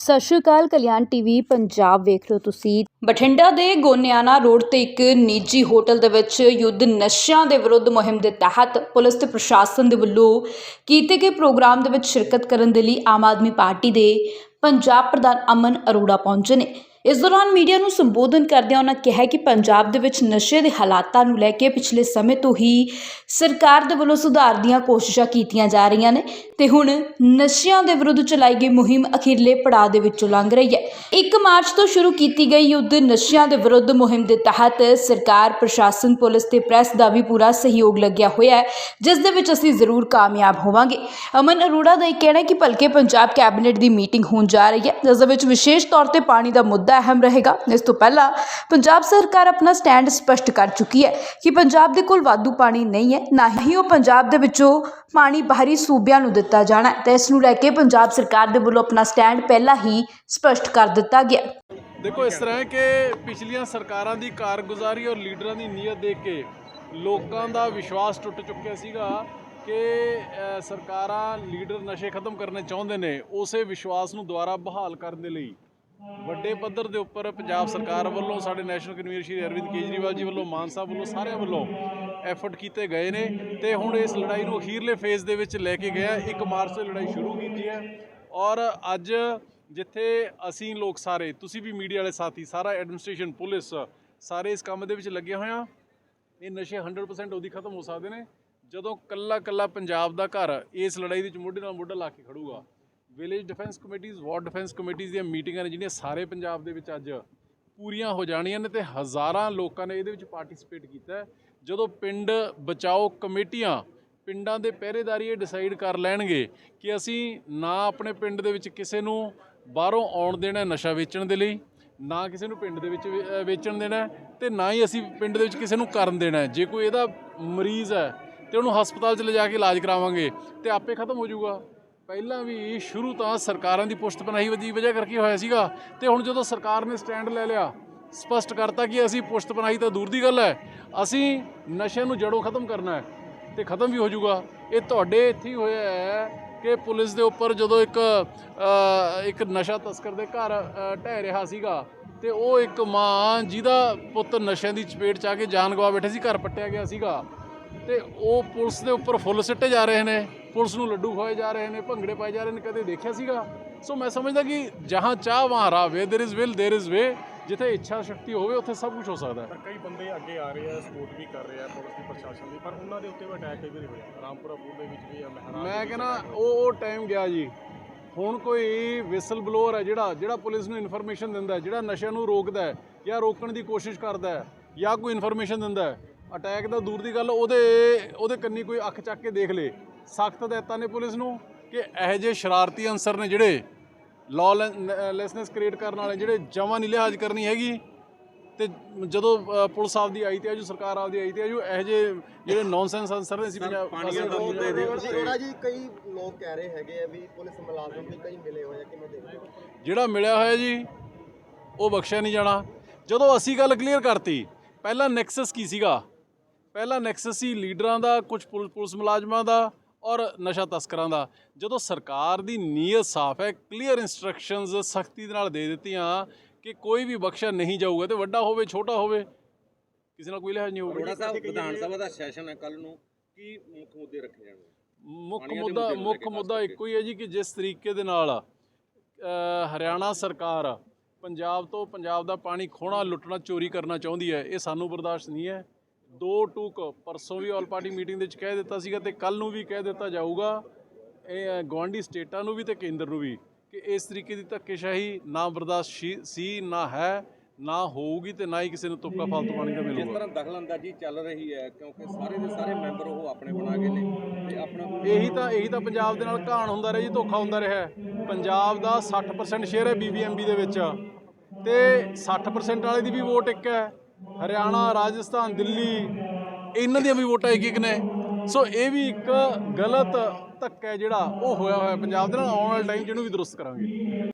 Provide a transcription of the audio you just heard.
ਸਤਿ ਸ਼੍ਰੀ ਅਕਾਲ, ਕਲਿਆਣ ਟੀਵੀ, ਪੰਜਾਬ ਵੇਖ ਰਹੇ ਹੋ ਤੁਸੀਂ। ਬਠਿੰਡਾ ਦੇ ਗੋਨਿਆਣਾ ਰੋਡ ਤੇ ਇੱਕ ਨਿੱਜੀ ਹੋਟਲ ਦੇ ਵਿੱਚ ਯੁੱਧ ਨਸ਼ਿਆਂ ਦੇ ਵਿਰੁੱਧ ਮੁਹਿੰਮ ਦੇ ਤਹਿਤ ਪੁਲਿਸ ਤੇ ਪ੍ਰਸ਼ਾਸਨ ਦੇ ਵੱਲੋਂ ਕੀਤੇ ਗਏ ਪ੍ਰੋਗਰਾਮ ਦੇ ਵਿੱਚ ਸ਼ਿਰਕਤ ਕਰਨ ਦੇ ਲਈ ਆਮ ਆਦਮੀ ਪਾਰਟੀ ਦੇ ਪੰਜਾਬ ਪ੍ਰਧਾਨ ਅਮਨ ਅਰੋੜਾ ਪਹੁੰਚੇ ਨੇ। ਇਸ ਦੌਰਾਨ ਮੀਡੀਆ ਨੂੰ ਸੰਬੋਧਨ ਕਰਦਿਆਂ ਉਹਨਾਂ ਕਿਹਾ ਕਿ ਪੰਜਾਬ ਦੇ ਵਿੱਚ ਨਸ਼ੇ ਦੇ ਹਾਲਾਤਾਂ ਨੂੰ ਲੈ ਕੇ ਪਿਛਲੇ ਸਮੇਂ ਤੋਂ ਹੀ ਸਰਕਾਰ ਦੇ ਵੱਲੋਂ ਸੁਧਾਰ ਦੀਆਂ ਕੋਸ਼ਿਸ਼ਾਂ ਕੀਤੀਆਂ ਜਾ ਰਹੀਆਂ ਨੇ ਤੇ ਹੁਣ ਨਸ਼ਿਆਂ ਦੇ ਵਿਰੁੱਧ ਚਲਾਈ ਗਈ ਮੁਹਿੰਮ ਅਖੀਰਲੇ ਪੜਾਅ ਦੇ ਵਿੱਚੋਂ ਲੰਘ ਰਹੀ ਹੈ। 1 ਮਾਰਚ ਤੋਂ ਸ਼ੁਰੂ ਕੀਤੀ ਗਈ ਯੁੱਧ ਨਸ਼ਿਆਂ ਦੇ ਵਿਰੁੱਧ ਮੁਹਿੰਮ ਦੇ ਤਹਿਤ ਸਰਕਾਰ, ਪ੍ਰਸ਼ਾਸਨ, ਪੁਲਿਸ ਤੇ ਪ੍ਰੈਸ ਦਾ ਵੀ ਪੂਰਾ ਸਹਿਯੋਗ ਲੱਗਿਆ ਹੋਇਆ ਹੈ, ਜਿਸ ਦੇ ਵਿੱਚ ਅਸੀਂ ਜ਼ਰੂਰ ਕਾਮਯਾਬ ਹੋਵਾਂਗੇ। ਅਮਨ ਅਰੋੜਾ ਦਾ ਇਹ ਕਹਿਣਾ ਹੈ ਕਿ ਭਲਕੇ ਪੰਜਾਬ ਕੈਬਨਿਟ ਦੀ ਮੀਟਿੰਗ ਹੋਣ ਜਾ ਰਹੀ ਹੈ, ਜਿਸ ਦੇ ਵਿੱਚ ਵਿਸ਼ੇਸ਼ ਤੌਰ ਤੇ ਪਾਣੀ ਦਾ ਮੁੱਦਾ ਅਹਿਮ ਰਹੇਗਾ। ਇਸ ਤੋਂ ਪਹਿਲਾਂ ਪੰਜਾਬ ਸਰਕਾਰ ਆਪਣਾ ਸਟੈਂਡ ਸਪਸ਼ਟ ਕਰ ਚੁੱਕੀ ਹੈ ਕਿ ਪੰਜਾਬ ਦੇ ਕੋਲ ਵਾਧੂ ਪਾਣੀ ਨਹੀਂ ਹੈ, ਨਾ ਹੀ ਉਹ ਪੰਜਾਬ ਦੇ ਵਿੱਚੋਂ ਪਾਣੀ ਬਾਹਰੀ ਸੂਬਿਆਂ ਨੂੰ ਦਿੱਤਾ ਜਾਣਾ ਤੇ ਇਸ ਨੂੰ ਲੈ ਕੇ ਪੰਜਾਬ ਸਰਕਾਰ ਦੇ ਵੱਲੋਂ ਆਪਣਾ ਸਟੈਂਡ ਪਹਿਲਾਂ ਹੀ ਸਪਸ਼ਟ ਕਰ ਦਿੱਤਾ ਗਿਆ। ਦੇਖੋ, ਇਸ ਤਰ੍ਹਾਂ ਹੈ ਕਿ ਪਿਛਲੀਆਂ ਸਰਕਾਰਾਂ ਦੀ ਕਾਰਗੁਜ਼ਾਰੀ ਔਰ ਲੀਡਰਾਂ ਦੀ ਨੀਅਤ ਦੇਖ ਕੇ ਲੋਕਾਂ ਦਾ ਵਿਸ਼ਵਾਸ ਟੁੱਟ ਚੁੱਕਿਆ ਸੀਗਾ ਕਿ ਸਰਕਾਰਾਂ ਲੀਡਰ ਨਸ਼ੇ ਖਤਮ ਕਰਨੇ ਚਾਹੁੰਦੇ ਨੇ, ਉਸੇ ਵਿਸ਼ਵਾਸ ਨੂੰ ਦੁਬਾਰਾ ਬਹਾਲ ਕਰਨ ਦੇ ਲਈ। ਵੱਡੇ ਪੱਧਰ ਦੇ ਉੱਪਰ ਪੰਜਾਬ ਸਰਕਾਰ ਵੱਲੋਂ, ਸਾਡੇ ਨੈਸ਼ਨਲ ਕਨਵੀਨਰ ਸ਼੍ਰੀ ਅਰਵਿੰਦ ਕੇਜਰੀਵਾਲ ਜੀ ਵੱਲੋਂ, ਮਾਨ ਸਾਹਿਬ ਵੱਲੋਂ, ਸਾਰਿਆਂ ਵੱਲੋਂ ਐਫਰਟ ਕੀਤੇ ਗਏ ਨੇ ਤੇ ਹੁਣ ਇਸ ਲੜਾਈ ਨੂੰ ਅਖੀਰਲੇ ਫੇਜ਼ ਦੇ ਵਿੱਚ ਲੈ ਕੇ ਗਿਆ 1 ਮਾਰਚ ਤੋਂ ਲੜਾਈ ਸ਼ੁਰੂ ਕੀਤੀ ਹੈ ਔਰ ਅੱਜ ਜਿੱਥੇ ਅਸੀਂ ਲੋਕ ਸਾਰੇ, ਤੁਸੀਂ ਵੀ ਮੀਡੀਆ ਵਾਲੇ ਸਾਥੀ, ਸਾਰਾ ਐਡਮਿਨਿਸਟ੍ਰੇਸ਼ਨ ਪੁਲਿਸ ਸਾਰੇ ਇਸ ਕੰਮ ਦੇ ਵਿੱਚ ਲੱਗੇ ਹੋਏ ਆ ਇਹ ਨਸ਼ੇ 100% ਉਹਦੀ ਖਤਮ ਹੋ ਸਕਦੇ ਨੇ। ਜਦੋਂ ਕੱਲਾ ਕੱਲਾ ਪੰਜਾਬ ਦਾ ਘਰ ਇਸ ਲੜਾਈ ਦੇ ਵਿੱਚ ਮੋਢੇ ਨਾਲ ਮੋਢਾ ਲਾ ਕੇ ਖੜੂਗਾ ਵਿਲੇਜ ਡਿਫੈਂਸ ਕਮੇਟੀਆਂ ਵਾਰਡ ਡਿਫੈਂਸ ਕਮੇਟੀਆਂ ਦੀਆਂ ਮੀਟਿੰਗਾਂ ਨੇ ਜਿਹੜੀਆਂ ਸਾਰੇ ਪੰਜਾਬ ਦੇ ਵਿੱਚ ਅੱਜ ਪੂਰੀਆਂ ਹੋ ਜਾਣੀਆਂ ਨੇ ਤੇ ਹਜ਼ਾਰਾਂ ਲੋਕਾਂ ਨੇ ਇਹਦੇ ਵਿੱਚ ਪਾਰਟਿਸਿਪੇਟ ਕੀਤਾ ਜਦੋਂ ਪਿੰਡ ਬਚਾਓ ਕਮੇਟੀਆਂ ਪਿੰਡਾਂ ਦੇ ਪਹਿਰੇਦਾਰੀ ਇਹ ਡਿਸਾਈਡ ਕਰ ਲੈਣਗੇ ਕਿ ਅਸੀਂ ਨਾ ਆਪਣੇ ਪਿੰਡ ਦੇ ਵਿੱਚ ਕਿਸੇ ਨੂੰ ਬਾਹਰੋਂ ਆਉਣ ਦੇਣਾ ਨਸ਼ਾ ਵੇਚਣ ਦੇ ਲਈ, ਨਾ ਕਿਸੇ ਨੂੰ ਪਿੰਡ ਦੇ ਵਿੱਚ ਵੇ- ਵੇਚਣ ਦੇਣਾ ਹੈ ਤੇ ਨਾ ਹੀ ਅਸੀਂ ਪਿੰਡ ਦੇ ਵਿੱਚ ਕਿਸੇ ਨੂੰ ਕਰਨ ਦੇਣਾ ਜੇ ਕੋਈ ਇਹਦਾ ਮਰੀਜ਼ ਹੈ ਤੇ ਉਹਨੂੰ ਹਸਪਤਾਲ 'ਚ ਲਿਜਾ ਕੇ ਇਲਾਜ ਕਰਾਵਾਂਗੇ ਤੇ ਆਪੇ ਖਤਮ ਹੋ ਜਾਊਗਾ। ਪਹਿਲਾਂ ਵੀ ਸ਼ੁਰੂ ਤਾਂ ਸਰਕਾਰਾਂ ਦੀ ਪੁਸ਼ਤ ਪਨਾਹੀ ਦੀ ਵਜ੍ਹਾ ਕਰਕੇ ਹੋਇਆ ਸੀਗਾ ਤੇ ਹੁਣ ਜਦੋਂ ਸਰਕਾਰ ਨੇ ਸਟੈਂਡ ਲੈ ਲਿਆ, ਸਪਸ਼ਟ ਕਰਤਾ ਕਿ ਅਸੀਂ ਪੁਸ਼ਤ ਪਨਾਹੀ ਤਾਂ ਦੂਰ ਦੀ ਗੱਲ ਹੈ, ਅਸੀਂ ਨਸ਼ੇ ਨੂੰ ਜੜੋਂ ਖਤਮ ਕਰਨਾ ਹੈ ਤੇ ਖਤਮ ਵੀ ਹੋ ਜਾਊਗਾ। ਇਹ ਤੁਹਾਡੇ ਇੱਥੇ ਹੀ ਹੋਇਆ ਹੈ ਕਿ ਪੁਲਿਸ ਦੇ ਉੱਪਰ ਜਦੋਂ ਇੱਕ ਇੱਕ ਨਸ਼ਾ ਤਸਕਰ ਦੇ ਘਰ ਢਹਿ ਰਿਹਾ ਸੀਗਾ ਤੇ ਉਹ ਇੱਕ ਮਾਂ ਜਿਹਦਾ ਪੁੱਤ ਨਸ਼ਿਆਂ ਦੀ ਚਪੇਟ ਚ ਆ ਕੇ ਜਾਨ ਗਵਾ ਬੈਠੇ ਸੀ, ਘਰ ਪੱਟਿਆ ਗਿਆ ਸੀਗਾ। ਤੇ ਉਹ ਪੁਲਿਸ ਦੇ ਉੱਪਰ ਫੁੱਲ ਸਿੱਟੇ ਜਾ ਰਹੇ ਨੇ ਪੁਲਿਸ ਨੂੰ ਲੱਡੂ ਖਵਾਏ ਜਾ ਰਹੇ ਨੇ ਭੰਗੜੇ ਪਾਏ ਜਾ ਰਹੇ ਨੇ ਕਦੇ ਦੇਖਿਆ ਸੀਗਾ ਸੋ ਮੈਂ ਸਮਝਦਾ ਕਿ ਜਹਾਂ ਚਾਹ ਵਹਾਂ ਰਾਹ where there is will there is way ਜਿੱਥੇ ਇੱਛਾ ਸ਼ਕਤੀ ਹੋਵੇ ਉੱਥੇ ਸਭ ਕੁਝ ਹੋ ਸਕਦਾ ਹੈ ਪਰ ਕਈ ਬੰਦੇ ਅੱਗੇ ਆ ਰਹੇ ਆ ਸਪੋਰਟ ਵੀ ਕਰ ਰਹੇ ਆ ਪੁਲਿਸ ਦੀ ਪ੍ਰਸ਼ਾਸਨ ਦੀ ਪਰ ਉਹਨਾਂ ਦੇ ਉੱਤੇ ਵੀ ਅਟੈਕ ਕਈ ਵਾਰੀ ਹੋਇਆ ਰਾਮਪੁਰਾ ਪੂਰ ਦੇ ਵਿੱਚ ਵੀ ਆ ਮਹਿਰਾਜ ਮੈਂ ਕਹਿੰਦਾ ਉਹ ਉਹ ਟਾਈਮ ਗਿਆ ਜੀ ਹੁਣ ਕੋਈ ਵਿਸਲ ਬਲੋਅਰ ਹੈ ਜਿਹੜਾ ਜਿਹੜਾ ਪੁਲਿਸ ਨੂੰ ਇਨਫੋਰਮੇਸ਼ਨ ਦਿੰਦਾ ਹੈ ਜਿਹੜਾ ਨਸ਼ਿਆਂ ਨੂੰ ਰੋਕਦਾ ਹੈ ਜਾਂ ਰੋਕਣ ਦੀ ਕੋਸ਼ਿਸ਼ ਕਰਦਾ ਹੈ ਜਾਂ ਕੋਈ ਇਨਫੋਰਮੇਸ਼ਨ ਦਿੰਦਾ ਹੈ ਅਟੈਕ ਦਾ ਦੂਰ ਦੀ ਗੱਲ ਉਹਦੇ ਉਹਦੇ ਕੰਨੀ ਕੋਈ ਅੱਖ ਚੱਕ ਕੇ ਦੇਖ ਲੇ। ਸਖਤ ਹਦਾਇਤਾਂ ਨੇ ਪੁਲਿਸ ਨੂੰ ਕਿ ਇਹੋ ਜਿਹੇ ਸ਼ਰਾਰਤੀ ਅਨਸਰ ਨੇ ਜਿਹੜੇ ਲੈਸਨੈਸ ਕ੍ਰੀਏਟ ਕਰਨ ਵਾਲੇ ਜਿਹੜੇ ਜਮਾਂ ਨਹੀਂ ਲਿਹਾਜ਼ ਕਰਨੀ ਹੈਗੀ। ਤੇ ਜਦੋਂ ਪੁਲਿਸ ਆਪਦੀ ਆਈ ਤੇ ਆਜੂ ਸਰਕਾਰ ਆਪਦੀ ਆਈ ਤੇ ਆਜੂ ਇਹੋ ਜਿਹੇ ਜਿਹੜੇ ਨੌਨਸੈਂਸ ਅਨਸਰ ਨੇ ਅਸੀਂ ਪੰਜਾਬ ਪਾਣੀਆਂ ਦਾ ਮੁੱਦੇ ਦੇ ਥੋੜਾ ਜੀ ਕਈ ਲੋਕ ਕਹਿ ਰਹੇ ਹੈਗੇ ਆ ਵੀ ਪੁਲਿਸ ਮੁਲਾਜ਼ਮ ਵੀ ਕਈ ਮਿਲੇ ਹੋਏ ਆ ਕਿਵੇਂ ਦੇਖਦੇ ਜਿਹੜਾ ਮਿਲਿਆ ਹੋਇਆ ਜੀ ਉਹ ਬਖਸ਼ਿਆ ਨਹੀਂ ਜਾਣਾ। ਜਦੋਂ ਅਸੀਂ ਗੱਲ ਕਲੀਅਰ ਕਰਤੀ ਪਹਿਲਾ ਨੈਕਸਸ ਕੀ ਸੀਗਾ? ਪਹਿਲਾ ਨੈਕਸਸ ਸੀ ਲੀਡਰਾਂ ਦਾ ਕੁਝ ਪੁਲਿਸ ਮੁਲਾਜ਼ਮਾਂ ਦਾ ਔਰ ਨਸ਼ਾ ਤਸਕਰਾਂ ਦਾ। ਜਦੋਂ ਸਰਕਾਰ ਦੀ ਨੀਅਤ ਸਾਫ਼ ਹੈ ਕਲੀਅਰ ਇਨਸਟਰਕਸ਼ਨਸ ਸਖਤੀ ਦੇ ਨਾਲ ਦੇ ਦਿੱਤੀਆਂ ਕਿ ਕੋਈ ਵੀ ਬਖਸ਼ਿਆ ਨਹੀਂ ਜਾਊਗਾ ਤੇ ਵੱਡਾ ਹੋਵੇ ਛੋਟਾ ਹੋਵੇ ਕਿਸੇ ਨਾਲ ਕੋਈ ਲਿਹਾਜ਼ ਨਹੀਂ ਹੋਊਗਾ। ਸਾਹਿਬ ਵਿਧਾਨ ਸਭਾ ਦਾ ਸੈਸ਼ਨ ਹੈ ਕੱਲ ਨੂੰ ਕੀ ਮੁੱਖ ਮੁੱਦੇ ਰੱਖੇ ਜਾਣਗੇ? ਮੁੱਖ ਮੁੱਦਾ ਮੁੱਖ ਮੁੱਦਾ। ਇੱਕੋ ਹੀ ਹੈ ਜੀ ਕਿ ਜਿਸ ਤਰੀਕੇ ਦੇ ਨਾਲ ਹਰਿਆਣਾ ਸਰਕਾਰ ਪੰਜਾਬ ਤੋਂ ਪੰਜਾਬ ਦਾ ਪਾਣੀ ਖੋਣਾ ਲੁੱਟਣਾ ਚੋਰੀ ਕਰਨਾ ਚਾਹੁੰਦੀ ਹੈ ਇਹ ਸਾਨੂੰ ਬਰਦਾਸ਼ਤ ਨਹੀਂ ਹੈ। ਦੋ ਟੂਕ ਪਰਸੋਂ ਵੀ ਆਲ ਪਾਰਟੀ ਮੀਟਿੰਗ ਦੇ ਵਿੱਚ ਕਹਿ ਦਿੱਤਾ ਸੀਗਾ ਤੇ ਕੱਲ ਨੂੰ ਵੀ ਕਹਿ ਦਿੱਤਾ ਜਾਊਗਾ। ਇਹ ਅ, ਗੁਆਂਢੀ ਸਟੇਟਾਂ ਨੂੰ ਵੀ ਤੇ ਕੇਂਦਰ ਨੂੰ ਵੀ ਕਿ ਇਸ ਤਰੀਕੇ ਦੀ ਧੱਕੇਸ਼ਾਹੀ ਨਾ ਬਰਦਾਸ਼ਤ ਸ਼ੀ- ਨਾ ਹੈ ਨਾ ਹੋਊਗੀ ਤੇ ਨਾ ਹੀ ਕਿਸੇ ਨੂੰ ਤੁਪਕਾ ਫਾਲਤੂ ਪਾਣੀ ਦਾ ਜਿਸ ਮਿਲੂਗਾ ਤਰ੍ਹਾਂ ਦਖਲਅੰਦਾਜ਼ੀ ਚੱਲ ਰਹੀ ਹੈ ਕਿਉਂਕਿ ਸਾਰੇ ਦੇ ਸਾਰੇ ਮੈਂਬਰ ਉਹ ਆਪਣੇ ਬਣਾ ਕੇ ਨੇ ਤੇ ਆਪਣਾ ਇਹੀ ਤਾਂ ਇਹੀ ਤਾਂ ਪੰਜਾਬ ਦੇ ਨਾਲ ਘਾਣ ਹੁੰਦਾ ਰਿਹਾ ਜੀ ਧੋਖਾ ਹੁੰਦਾ ਰਿਹਾ। ਪੰਜਾਬ ਦਾ 60% ਸ਼ੇਅਰ ਹੈ ਬੀਬੀਐਮਬੀ ਦੇ ਵਿੱਚ ਤੇ 60% ਵਾਲੇ ਦੀ ਵੀ ਵੋਟ ਇੱਕ ਹੈ। ਹਰਿਆਣਾ, ਰਾਜਸਥਾਨ, ਦਿੱਲੀ, ਇਹਨਾਂ ਦੀਆਂ ਵੀ ਵੋਟਾਂ ਇੱਕ ਇੱਕ ਨੇ। ਸੋ ਇਹ ਵੀ ਇੱਕ ਗਲਤ ਧੱਕਾ ਜਿਹੜਾ ਉਹ ਹੋਇਆ ਹੋਇਆ ਪੰਜਾਬ ਦੇ ਨਾਲ ਆਉਣ ਵਾਲੇ ਟਾਈਮ ਜਿਹਨੂੰ ਵੀ ਦਰੁਸਤ ਕਰਾਂਗੇ।